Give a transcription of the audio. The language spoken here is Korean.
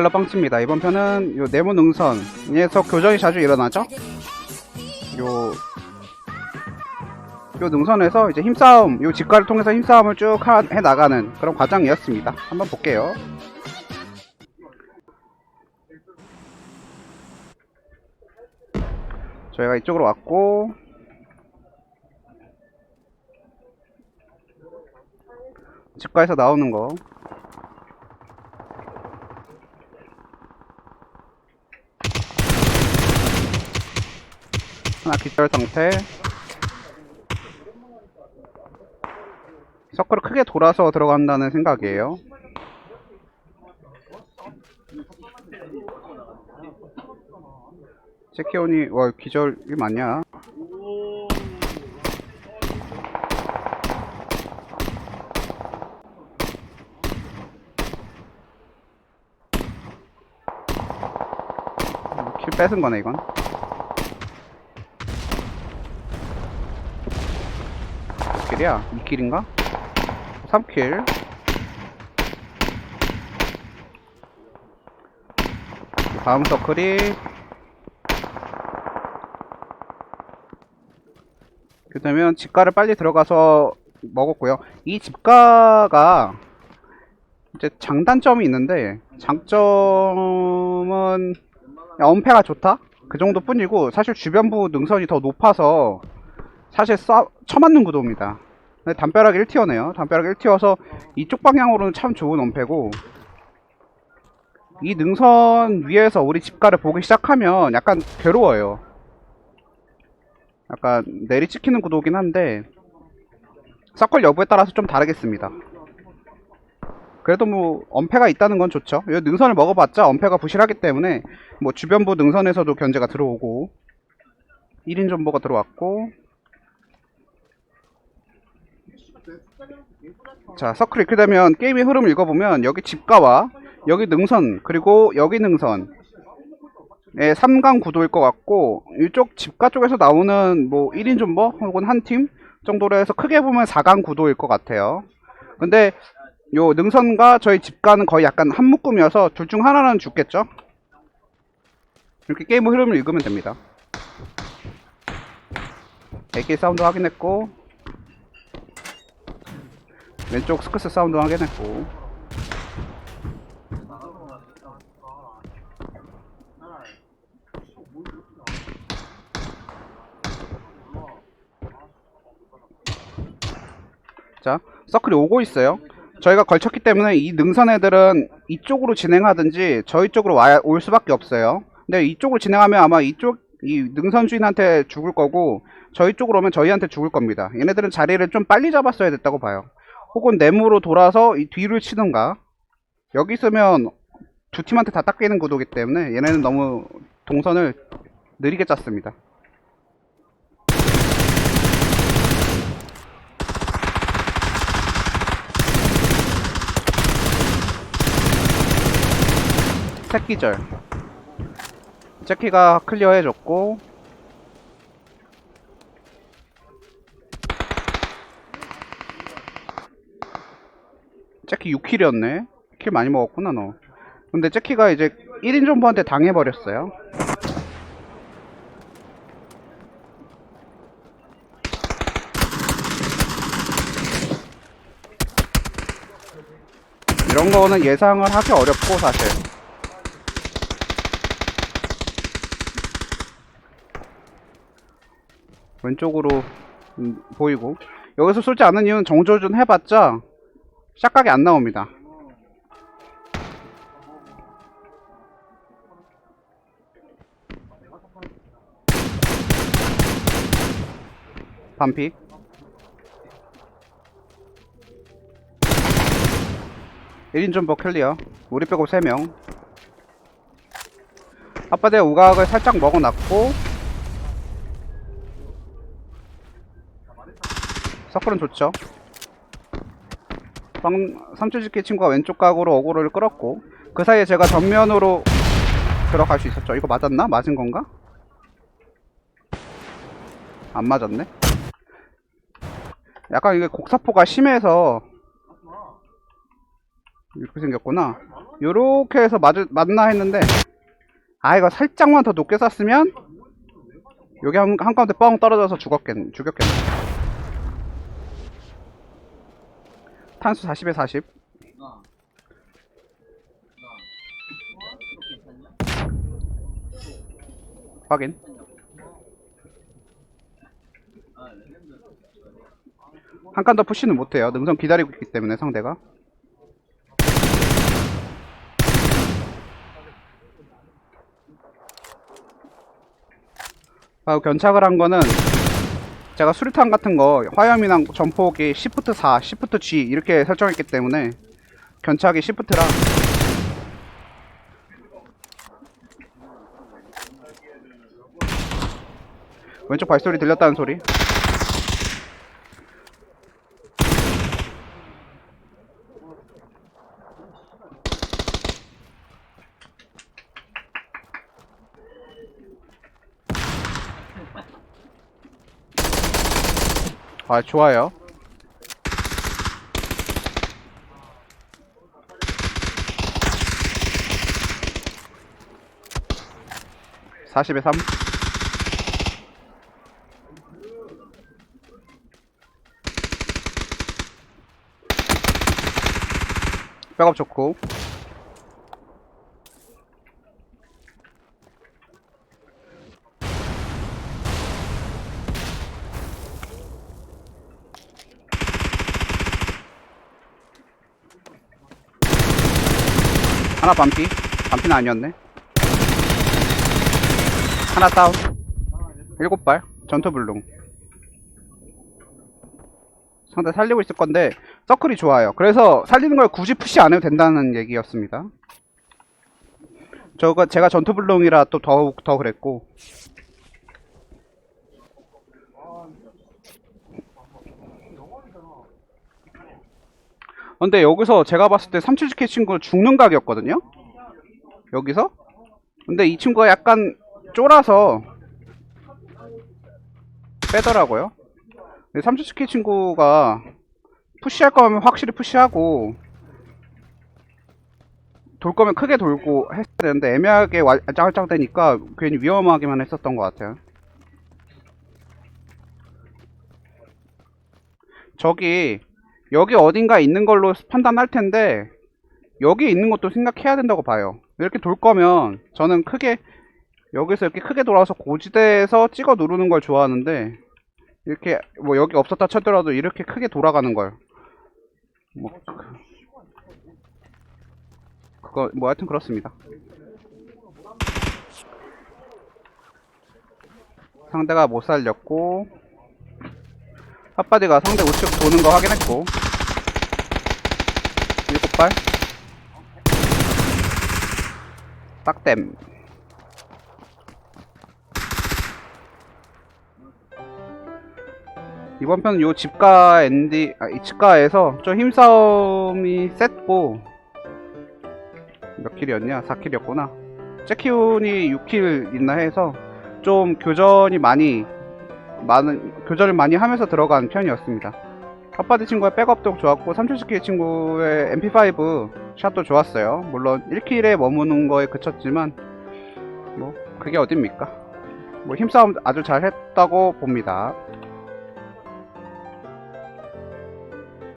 글러방치입니다. 이번 편은 요 네모 능선에서 교전이 자주 일어나죠? 요, 요 능선에서 이제 힘싸움, 요 직관을 통해서 힘싸움을 쭉 하- 해 나가는 그런 과정이었습니다. 한번 볼게요. 저희가 이쪽으로 왔고, 직과에서 나오는 거. 하나 기절 상태. 서클을 크게 돌아서 들어간다는 생각이에요. 제키온이 와 기절이 맞냐? 킬 뺏은 거네 이건. 킬이야? 2킬인가? 3킬. 다음 서클이 그러면 집가를 빨리 들어가서 먹었고요. 이 집가가 이제 장단점이 있는데 장점은 엄폐가 좋다? 그 정도 뿐이고 사실 주변부 능선이 더 높아서 사실 쏴, 쳐맞는 구도입니다. 담벼락 1티어네요. 담벼락 1티어서 이쪽 방향으로는 참 좋은 엄폐고 이 능선 위에서 우리 집가를 보기 시작하면 약간 괴로워요. 약간 내리 찍히는 구도긴 한데 서클 여부에 따라서 좀 다르겠습니다. 그래도 뭐 엄폐가 있다는 건 좋죠. 이 능선을 먹어봤자 엄폐가 부실하기 때문에 뭐 주변부 능선에서도 견제가 들어오고 1인 존버가 들어왔고 자 서클 이렇게 되면 게임의 흐름을 읽어보면 여기 집가와 여기 능선 그리고 여기 능선 예, 3강 구도일 것 같고 이쪽 집가 쪽에서 나오는 뭐 1인 존버 혹은 한 팀 정도로 해서 크게 보면 4강 구도일 것 같아요. 근데 요 능선과 저희 집가는 거의 약간 한 묶음이어서 둘 중 하나는 죽겠죠? 이렇게 게임 흐름을 읽으면 됩니다. AK 사운드 확인했고 왼쪽 스크스 사운드 확인했고. 자 서클이 오고 있어요. 저희가 걸쳤기 때문에 이 능선 애들은 이쪽으로 진행하든지 저희 쪽으로 와야, 올 수밖에 없어요. 근데 이쪽으로 진행하면 아마 이쪽 이 능선 주인한테 죽을 거고 저희 쪽으로 오면 저희한테 죽을 겁니다. 얘네들은 자리를 좀 빨리 잡았어야 됐다고 봐요 혹은 네모로 돌아서 이 뒤를 치든가. 여기 있으면 두 팀한테 다 닦이는 구도기 때문에 얘네는 너무 동선을 느리게 짰습니다. 새끼절. 제키가 클리어 해줬고 제키 6킬이었네. 킬 많이 먹었구나 너. 근데 제키가 이제 1인 존버한테 당해버렸어요. 이런 거는 예상을 하기 어렵고 사실. 왼쪽으로 음, 보이고. 여기서 쏠지 않는 이유는 정조준 해봤자 샷각이 안 나옵니다. 반픽 일인 존버 클리어. 우리 빼고 3명. 아빠대 우각을 살짝 먹어놨고 서클은 좋죠. 빵, 삼초지키 친구가 왼쪽 각으로 어그로를 끌었고 그 사이에 제가 정면으로 들어갈 수 있었죠. 이거 맞았나? 맞은 건가? 안 맞았네. 약간 이게 곡사포가 심해서 이렇게 생겼구나. 요렇게 해서 맞, 맞나 했는데, 아, 이거 살짝만 더 높게 쐈으면, 여기 한, 한가운데 뻥 떨어져서 죽었겠, 죽였겠네. 탄수 40에 40. 확인. 한 칸 더 푸시는 못해요. 능선 기다리고 있기 때문에 상대가. 아, 견착을 한 거는 제가 수류탄 같은 거 화염이랑 전폭이 시프트 4, 시프트 G 이렇게 설정했기 때문에 견착이 시프트라. 왼쪽 발소리 들렸다는 소리 아 좋아요. (40에 3) 백업 좋고 하나 반피. 반피는 아니었네. 하나 다운. 일곱 발. 전투 불능. 상대 살리고 있을 건데 서클이 좋아요. 그래서 살리는 걸 굳이 푸시 안 해도 된다는 얘기였습니다. 저거 제가 전투 불능이라 또 더욱 더 그랬고 근데 여기서 제가 봤을 때 삼칠지케 친구는 죽는 각이었거든요? 여기서? 근데 이 친구가 약간 쫄아서 빼더라고요. 근데 삼칠지케 친구가 푸시할 거면 확실히 푸시하고 돌 거면 크게 돌고 했어야 되는데 애매하게 짤짤 되니까 괜히 위험하게만 했었던 것 같아요. 저기 여기 어딘가 있는 걸로 판단할 텐데 여기 있는 것도 생각해야 된다고 봐요. 이렇게 돌 거면 저는 크게 여기서 이렇게 크게 돌아서 고지대에서 찍어 누르는 걸 좋아하는데 이렇게 뭐 여기 없었다 쳐더라도 이렇게 크게 돌아가는 걸. 뭐, 그거 뭐 하여튼 그렇습니다. 상대가 못 살렸고 핫바디가 상대 우측 도는 거 확인했고 발. 딱댐. 이번 편은 요 집가 엔디 아, 이 집가에서 좀 힘싸움이 셌고 몇 킬이었냐? 4킬이었구나. 제키훈이 6킬 있나 해서 좀 교전이 많이 많은 교전을 많이 하면서 들어간 편이었습니다. 핫바디 친구의 백업도 좋았고 삼촌스키 친구의 MP5 샷도 좋았어요. 물론 1킬에 머무는 거에 그쳤지만 뭐 그게 어딥니까? 뭐 힘싸움 아주 잘 했다고 봅니다.